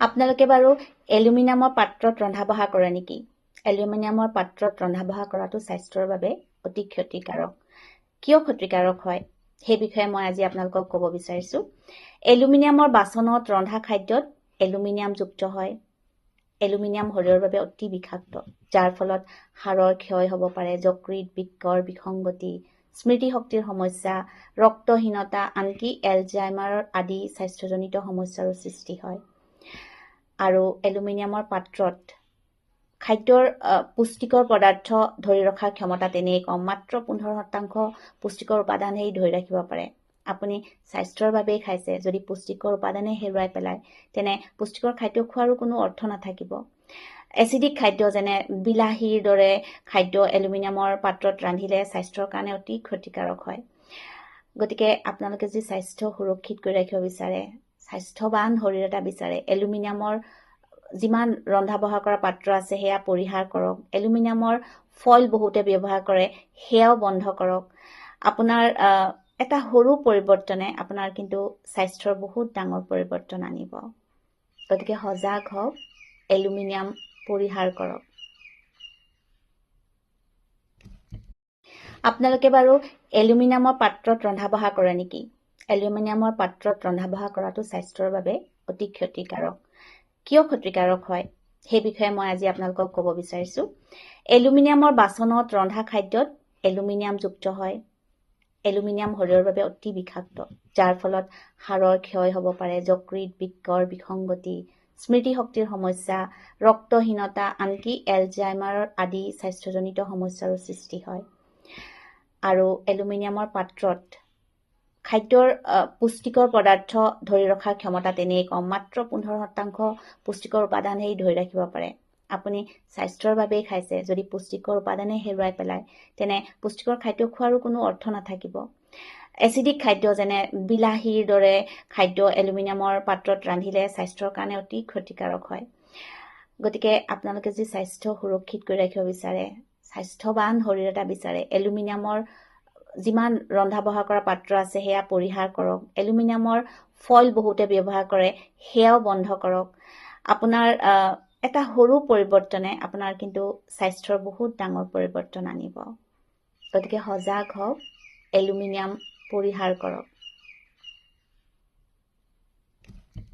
আপোনালোকে বাৰু এলুমিনিয়ামৰ পাত্ৰত ৰন্ধা বঢ়া কৰে নেকি? এলুমিনিয়ামৰ পাত্ৰত ৰন্ধা বঢ়া কৰাটো স্বাস্থ্যৰ বাবে অতি ক্ষতিকাৰক। কিয় ক্ষতিকাৰক হয়? সেই বিষয়ে মই আজি আপোনালোকক ক'ব বিচাৰিছোঁ। এলুমিনিয়ামৰ বাচনত ৰন্ধা খাদ্যত এলুমিনিয়ামযুক্ত হয়। এলুমিনিয়াম শৰীৰৰ বাবে অতি বিষাক্ত যাৰ ফলত হাড়ৰ ক্ষয় হ'ব পাৰে যকৃত বৃক্কৰ বিসংগতি স্মৃতিশক্তিৰ সমস্যা ৰক্তহীনতা আনকি এলজাইমাৰ আদি স্বাস্থ্যজনিত সমস্যাৰো সৃষ্টি হয়। আৰু এলুমিনিয়ামৰ পাত্ৰত খাদ্যৰ পুষ্টিকৰ পদাৰ্থ ধৰি ৰখাৰ ক্ষমতা তেনেই কম। মাত্ৰ পোন্ধৰ শতাংশ পুষ্টিকৰ উপাদানহে ধৰি ৰাখিব পাৰে। আপুনি স্বাস্থ্যৰ বাবেই খাইছে যদি পুষ্টিকৰ উপাদানে হেৰুৱাই পেলায় তেনে পুষ্টিকৰ খাদ্য খোৱাৰো কোনো অৰ্থ নাথাকিব। এচিডিক খাদ্য যেনে বিলাহীৰ দৰে খাদ্য এলুমিনিয়ামৰ পাত্ৰত ৰান্ধিলে স্বাস্থ্যৰ কাৰণে অতি ক্ষতিকাৰক হয়। গতিকে আপোনালোকে যি স্বাস্থ্য সুৰক্ষিত কৰি ৰাখিব বিচাৰে স্বাস্থ্যৱান শৰীৰ এটা বিচাৰে। এলুমিনিয়ামৰ যিমান ৰন্ধা বঢ়া কৰা পাত্ৰ আছে সেয়া পৰিহাৰ কৰক। এলুমিনিয়ামৰ ফইল বহুতে ব্যৱহাৰ কৰে সেয়াও বন্ধ কৰক। আপোনাৰ এটা সৰু পৰিৱৰ্তনে আপোনাৰ কিন্তু স্বাস্থ্যৰ বহুত ডাঙৰ পৰিৱৰ্তন আনিব। গতিকে সজাগ হওক এলুমিনিয়াম পৰিহাৰ কৰক। আপোনালোকে বাৰু এলুমিনিয়ামৰ পাত্ৰত ৰন্ধা বঢ়া কৰে নেকি? এলুমিনিয়ামৰ পাত্ৰত ৰন্ধা বঢ়া কৰাটো স্বাস্থ্যৰ বাবে অতি ক্ষতিকাৰক। কিয় ক্ষতিকাৰক হয়? সেই বিষয়ে মই আজি আপোনালোকক ক'ব বিচাৰিছোঁ। এলুমিনিয়ামৰ বাচনত ৰন্ধা খাদ্যত এলুমিনিয়ামযুক্ত হয়। এলুমিনিয়াম শৰীৰৰ বাবে অতি বিষাক্ত যাৰ ফলত হাড়ৰ ক্ষয় হ'ব পাৰে যকৃত বৃক্কৰ বিসংগতি স্মৃতিশক্তিৰ সমস্যা ৰক্তহীনতা আনকি এলজাইমাৰ আদি স্বাস্থ্যজনিত সমস্যাৰো সৃষ্টি হয়। আৰু এলুমিনিয়ামৰ পাত্ৰত খাদ্যৰ পুষ্টিকৰ পদাৰ্থ ধৰি ৰখাৰ ক্ষমতা তেনেই কম। মাত্ৰ পোন্ধৰ শতাংশ পুষ্টিকৰ উপাদানহে ধৰি ৰাখিব পাৰে। আপুনি স্বাস্থ্যৰ বাবেই খাইছে যদি পুষ্টিকৰ উপাদানে হেৰুৱাই পেলায় তেনে পুষ্টিকৰ খাদ্য খোৱাৰো কোনো অৰ্থ নাথাকিব। এচিডিক খাদ্য যেনে বিলাহীৰ দৰে খাদ্য এলুমিনিয়ামৰ পাত্ৰত ৰান্ধিলে স্বাস্থ্যৰ কাৰণে অতি ক্ষতিকাৰক হয়। গতিকে আপোনালোকে যি স্বাস্থ্য সুৰক্ষিত কৰি ৰাখিব বিচাৰে স্বাস্থ্যৱান শৰীৰ এটা বিচাৰে এলুমিনিয়ামৰ যিমান ৰন্ধা বঢ়া কৰা পাত্ৰ আছে সেয়া পৰিহাৰ কৰক। এলুমিনিয়ামৰ ফইল বহুতে ব্যৱহাৰ কৰে সেয়াও বন্ধ কৰক। আপোনাৰ এটা সৰু পৰিৱৰ্তনে আপোনাৰ কিন্তু স্বাস্থ্যৰ বহুত ডাঙৰ পৰিৱৰ্তন আনিব। গতিকে সজাগ হওক এলুমিনিয়াম পৰিহাৰ কৰক।